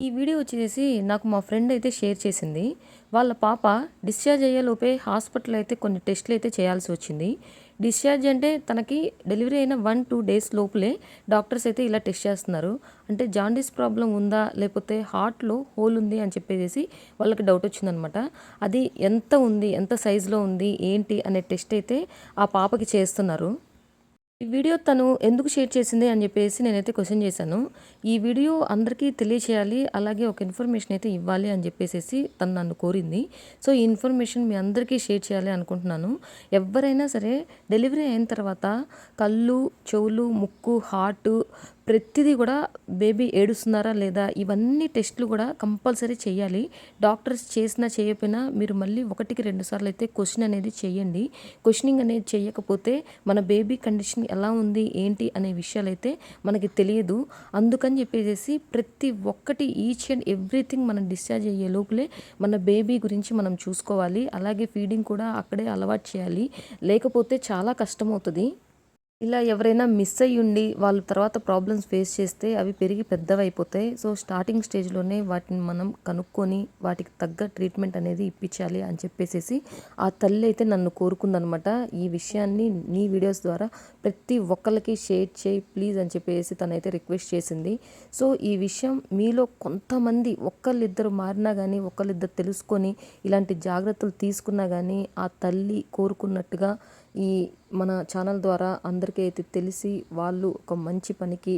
ఈ వీడియో వచ్చేసి నాకు మా ఫ్రెండ్ అయితే షేర్ చేసింది. వాళ్ళ పాప డిశ్చార్జ్ అయ్యేలోపే హాస్పిటల్ అయితే కొన్ని టెస్టులు అయితే చేయాల్సి వచ్చింది. డిశ్చార్జ్ అంటే తనకి డెలివరీ అయిన వన్ టూ డేస్ లోపలే డాక్టర్స్ అయితే ఇలా టెస్ట్ చేస్తున్నారు. అంటే జాండీస్ ప్రాబ్లం ఉందా? లేకపోతే హార్ట్లో హోల్ ఉంది అని చెప్పేసి వాళ్ళకి డౌట్ వచ్చిందనమాట. అది ఎంత ఉంది? ఎంత సైజులో ఉంది? ఏంటి? అనే టెస్ట్ అయితే ఆ పాపకి చేస్తున్నారు. ఈ వీడియో తను ఎందుకు షేర్ చేసింది అని చెప్పేసి నేనైతే క్వశ్చన్ చేశాను. ఈ వీడియో అందరికీ తెలియచేయాలి అలాగే ఒక ఇన్ఫర్మేషన్ అయితే ఇవ్వాలి అని చెప్పేసి తను నన్ను కోరింది. సో ఈ ఇన్ఫర్మేషన్ మీ అందరికీ షేర్ చేయాలి అనుకుంటున్నాను. ఎవరైనా సరే డెలివరీ అయిన తర్వాత కళ్ళు చెవులు ముక్కు హార్ట్ ప్రతిదీ కూడా బేబీ ఏడుస్తున్నారా లేదా? ఇవన్నీ టెస్టులు కూడా కంపల్సరీ చేయాలి. డాక్టర్స్ చేసినా చేయకపోయినా మీరు మళ్ళీ ఒకటికి రెండు సార్లు అయితే క్వశ్చన్ అనేది చేయండి. క్వశ్చనింగ్ అనేది చేయకపోతే మన బేబీ కండిషన్ ఎలా ఉంది? ఏంటి? అనే విషయాలు అయితే మనకి తెలియదు. అందుకని చెప్పేసి ప్రతి ఒక్కటి ఈచ్ అండ్ ఎవ్రీథింగ్ మనం డిశ్చార్జ్ అయ్యే లోపలే మన బేబీ గురించి మనం చూసుకోవాలి. అలాగే ఫీడింగ్ కూడా అక్కడే అలవాటు చేయాలి. లేకపోతే చాలా కష్టమవుతుంది. ఇలా ఎవరైనా మిస్ అయ్యి ఉండి వాళ్ళు తర్వాత ప్రాబ్లమ్స్ ఫేస్ చేస్తే అవి పెరిగి పెద్దవైపోతాయి. సో స్టార్టింగ్ స్టేజ్లోనే వాటిని మనం కనుక్కొని వాటికి తగ్గ ట్రీట్మెంట్ అనేది ఇప్పించాలి అని చెప్పేసి ఆ తల్లి అయితే నన్ను కోరుకుందనమాట. ఈ విషయాన్ని నీ వీడియోస్ ద్వారా ప్రతి ఒక్కరికి షేర్ చేయి ప్లీజ్ అని చెప్పేసి తనైతే రిక్వెస్ట్ చేసింది. సో ఈ విషయం మీలో కొంతమంది ఒక్కళ్ళిద్దరు మారినా కానీ ఒకళ్ళిద్దరు తెలుసుకొని ఇలాంటి జాగ్రత్తలు తీసుకున్నా కానీ ఆ తల్లి కోరుకున్నట్టుగా ఈ మన ఛానల్ ద్వారా అందరికీ అయితే తెలిసి వాళ్ళు ఒక మంచి పనికి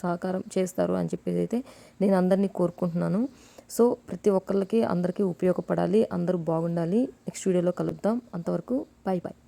సహకారం చేస్తారు అని చెప్పేసి అయితే నేను అందరినీ కోరుకుంటున్నాను. సో ప్రతి ఒక్కళ్ళకి అందరికీ ఉపయోగపడాలి అందరూ బాగుండాలి. నెక్స్ట్ వీడియోలో కలుద్దాం. అంతవరకు బాయ్ బాయ్